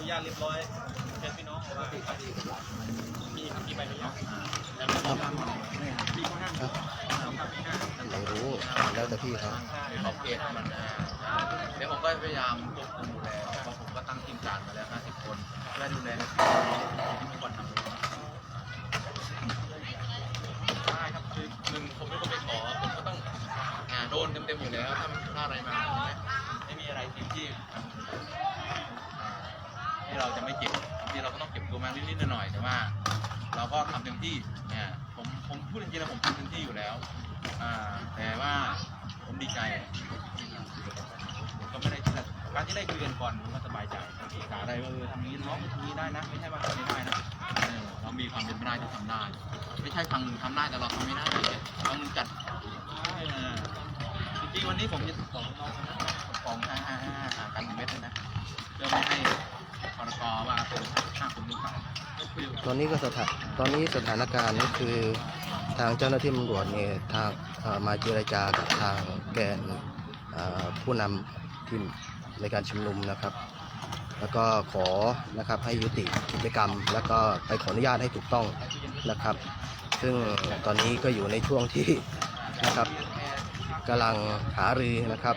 นุญาตเรียบร้อยเป็นพี่น้องของเราครับมีครับมีใบอนุญาตแล้วมีข้อห้ามมีข้อห้ามครับมีห้าไม่รู้แล้วแต่พี่เขาเขอบเขตมันเดี๋ยวผมก็พยายามควบคุมดูแลเพราะผมก็ตั้งทีมการมาแล้ว 50 คนเพื่อดูแลที่มีคนทำได้ครับคือหนึ่งผมเป็นคนไปขอผมก็ต้องอ่าโดนเต็มๆอยู่แล้วถ้ามันถ้าอะไรมาไม่มีอะไรที่ที่ เราจะไม่เก็บทีเราก็ต้องเก็บตัวมานิดๆหน่อยๆแต่ว่า เราก็ทำเต็มที่เนี่ยผมผมพูดจริงๆแล้วผมทำเต็มที่อยู่แล้วอ่าแต่ว่าผมดีใจผมก็ไม่ได้ที่การที่ได้คุยกันก่อนผมก็สบายใจโอเคการอะไรว่าเออทำนี้น้องทำนี้ได้นะ ไม่ใช่ว่าทำไม่ได้นะเออเรามีความเป็นไปได้ที่ทำได้ไม่ใช่ฝั่งหนึ่งทำได้แต่เราทำไม่ได้ฝั่งหนึ่งจัดจริงๆวันนี้ผมจะส่งน้องนะกองห้าห้าห้าหากันเม็ดนะเพื่อไม่ให้ พรกว่าเป็นห้าคนหรือเปตอนนี้ก็สถานตอนนี้สถานการณ์ก็คือทางเจ้าหน้าที่ตำรวจเนี่ยทางมาเจรจากับทางแกนผู้นำทีมในการชุมนุมนะครับ แล้วก็ขอนะครับให้ยุติกิจกรรม แล้วก็ไปขออนุญาตให้ถูกต้องนะครับ ซึ่งตอนนี้ก็อยู่ในช่วงที่นะครับกำลังหารือนะครับ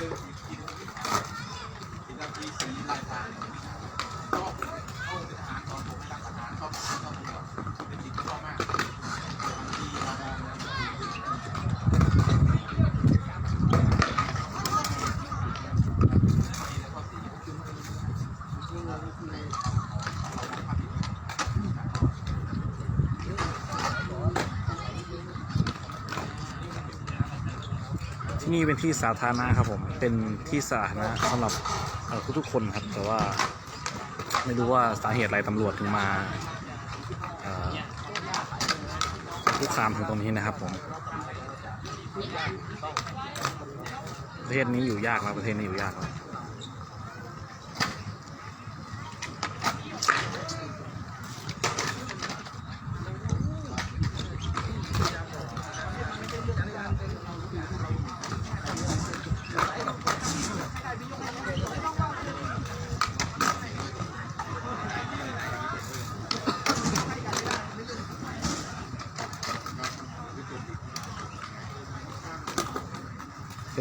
Thank you. ที่นี่เป็นที่สาธารณะครับผมเป็นที่สาธารณะสำหรับทุกๆคนครับ แต่ว่าไม่รู้ว่าสาเหตุอะไรตำรวจถึงมาคุกคามถึงตรงนี้นะครับผมประเทศนี้อยู่ยากนะประเทศนี้อยู่ยากนะ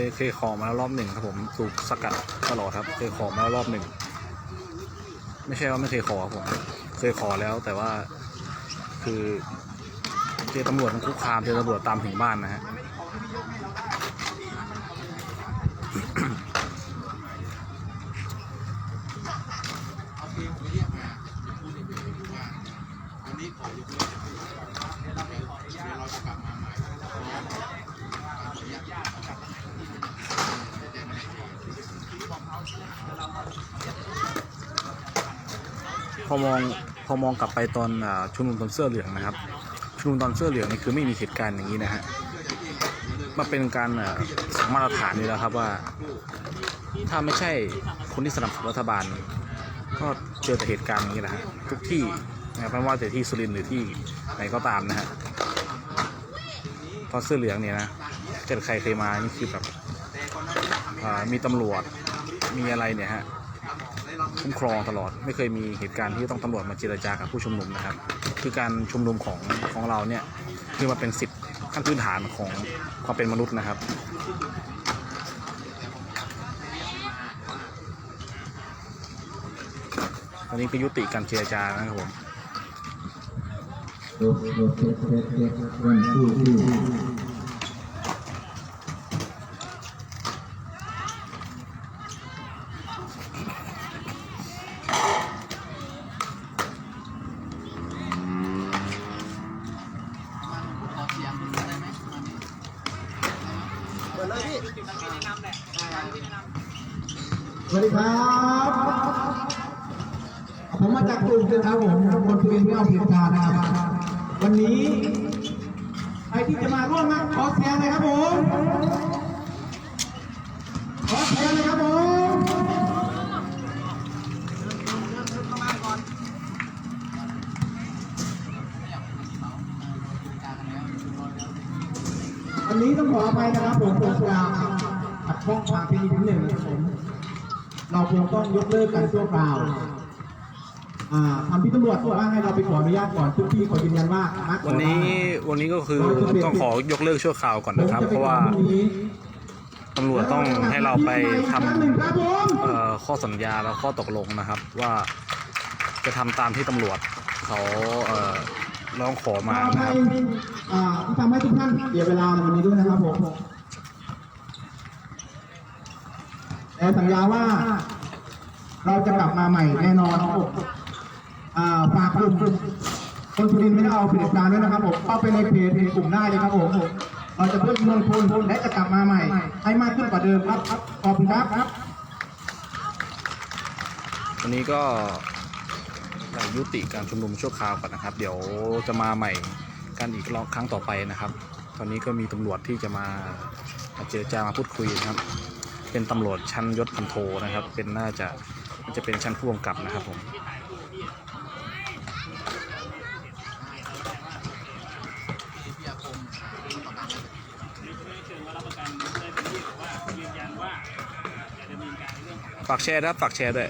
ยเคยขอมาแล้วรอบหนึ่งครับผมถูกสกัดตลอดครับ เคยขอมาแล้วรอบหนึ่งไม่ใช่ว่าไม่เคยขอครับผมเคยขอแล้วแต่ว่าคือเจอตำรวจคุกคามเจอตำรวจตามถึงบ้านนะฮะ อมองพอมองกลับไปตอนอชุมนุมตอนเสื้อเหลืองนะครับ ชุมนุมตอนเสื้อเหลืองนี่คือไม่มีเหตุการณ์อย่างนี้นะฮะมันเป็นการอ่ามาตรฐานอยู่แล้วครับว่า ถ้าไม่ใช่คนที่สนับสนุนรัฐบาล ก็เจอแต่เหตุการณ์อย่างนี้แหละฮะทุกที่นะไม่ว่าแต่ที่สุรินทร์หรือที่ไหนก็ตามนะฮะตอนเสื้อเหลืองเนี่ยนะเกิดใครเคยมานี่คือแบบมีตำรวจมีอะไรเนี่ยฮะ คุ้มครองตลอด ไม่เคยมีเหตุการณ์ที่ต้องตำรวจมาเจรจากับผู้ชุมนุมนะครับ คือการชุมนุมของของเราเนี่ยคือมาเป็นสิทธิขั้นพื้นฐานของความเป็นมนุษย์นะครับตอนนี้ก็ยุติการเจรจานะครับผม สวัสดีครับ ผมมาจากกลุ่มนะครับผมคนทุเรียนไม่เอาเพียงการนะครับ วันนี้ใครที่จะมาร่วมนะขอแชร์เลยครับผม ขอแชร์เลยครับผมวันนี้ต้องขออภัยนะครับผมผมจะขัด ข้องทางเทคนิคนิดหนึ่งนะครับผมเราคงต้องยกเลิกการชั่วคราวอ่าทำที่ตำรวจบอกว่าให้เราไปขออนุญาตก่อนทุกที่ขอยืนยันว่าสามารถขอวันนี้ Vâng. วันนี้ก็คือต้องขอยกเลิกชั่วคราวก่อนผมนะครับจะเพไปราะว่าทำพรุ่งนี้ตำรวจต้องให้เราไปทำครั้งหนึ่งครับผมเอ่อข้อสัญญาและข้อตกลงนะครับ ว่าจะทำตามที่ตำรวจเขาเอ่อร้องขอมาขออนะภัคยรับอ่าที่ทำให้ทุกท่านเสียเวลาในวันนี้ด้วยนะครับผม แต่สัญญาว่า เราจะกลับมาใหม่แน่นอนครับผมอ่าฝากกลุ่มคนสุรินทร์ไม่ได้เอาผลิตการด้วยนะครับผมเข้าไปในเพจเพจกลุ่มได้เลยครับผมเราจะเพิ่มจำนวนคนและจะกลับมาใหม่ ให้มากขึ้นกว่าเดิมครับขอบคุณครับครับวันนี้ก็ยุติการชุมนุมชั่วคราวก่อนนะครับ เดี๋ยวจะมาใหม่กันอีกรอบครั้งต่อไปนะครับ ตอนนี้ก็มีตำรวจที่จะมามาเจรจามาพูดคุยนะครับ เป็นตำรวจชั้นยศพันโทนะครับ เป็นน่าจะน่าจะเป็นชั้นผู้กำกับนะครับผมฝากแชร์นะฝากแชร์ด้วย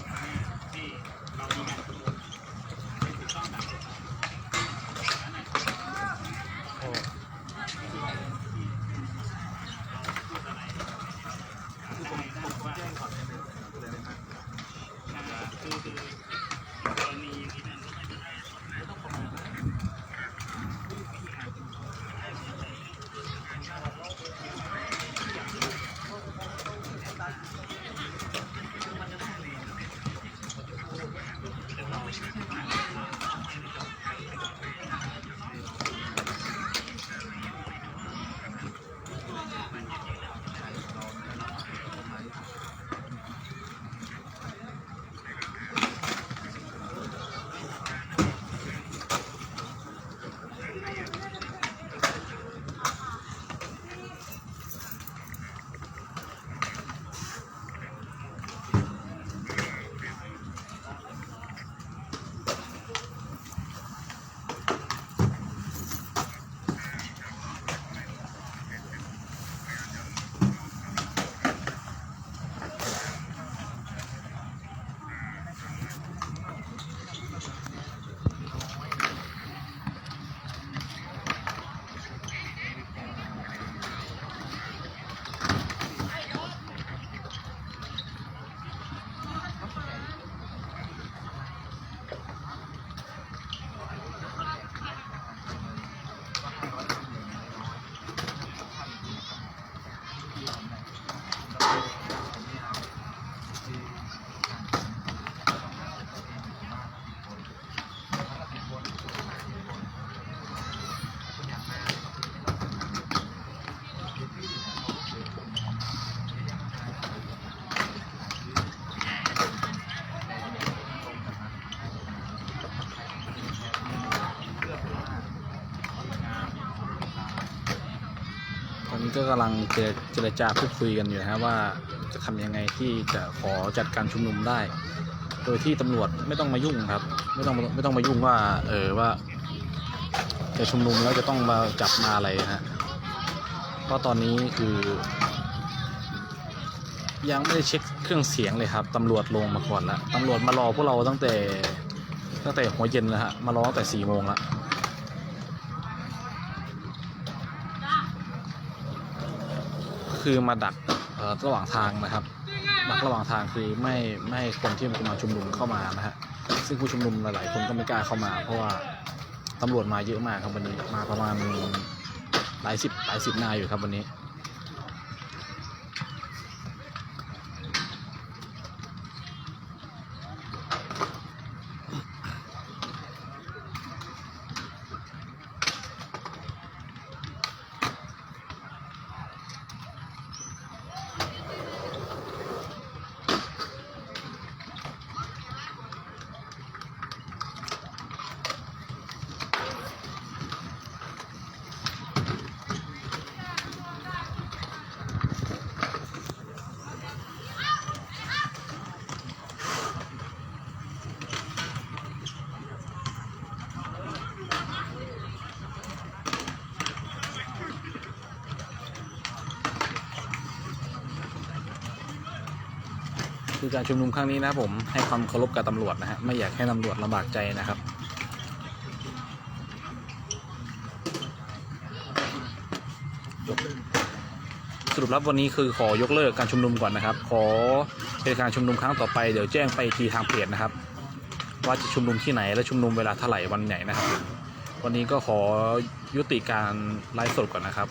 อนนี้ก็กำลังเจรเจรจาพูดคุยกันอยู่นะครับว่าจะทำยังไงที่จะขอจัดการชุมนุมได้ โดยที่ตำรวจไม่ต้องมายุ่งครับ ไม่ต้องไม่ต้องมายุ่งว่า เออว่า จะชุมนุมแล้วจะต้องมาจับมาอะไรฮะเพราะตอนนี้คือ ยังไม่ได้เช็คเครื่องเสียงเลยครับตำรวจลงมาก่อนแล้วตำรวจมารอพวกเราตั้งแต่ตั้งแต่หัวเย็นแล้วฮะมารอตั้งแต่สี่โมงแล้ว คือมาดักระหว่างทางนะครับดักระหว่างทางคือไม่ไม่ให้คนที่กำลังชุมนุมเข้ามานะฮะซึ่งซึ่งผู้ชุมนุมหลายๆคนก็ไม่กล้าเข้ามา เพราะว่าตำรวจมาเยอะมากครับวันนี้มาประมาณหลายสิบหลายสิบนายอยู่ครับวันนี้ คือการชุมนุมครั้งนี้นะผมให้ความเคารพกับตำรวจนะฮะไม่อยากให้ตำรวจลำบากใจนะครับสรุปแล้ววันนี้คือขอยกเลิกการชุมนุมก่อนนะครับ ขอเป็นการชุมนุมครั้งต่อไปเดี๋ยวแจ้งไปทีทางเพจนะครับ ว่าจะชุมนุมที่ไหนและชุมนุมเวลาเท่าไหร่วันไหนนะครับ วันนี้ก็ขอยุติการไลฟ์สดก่อนนะครับ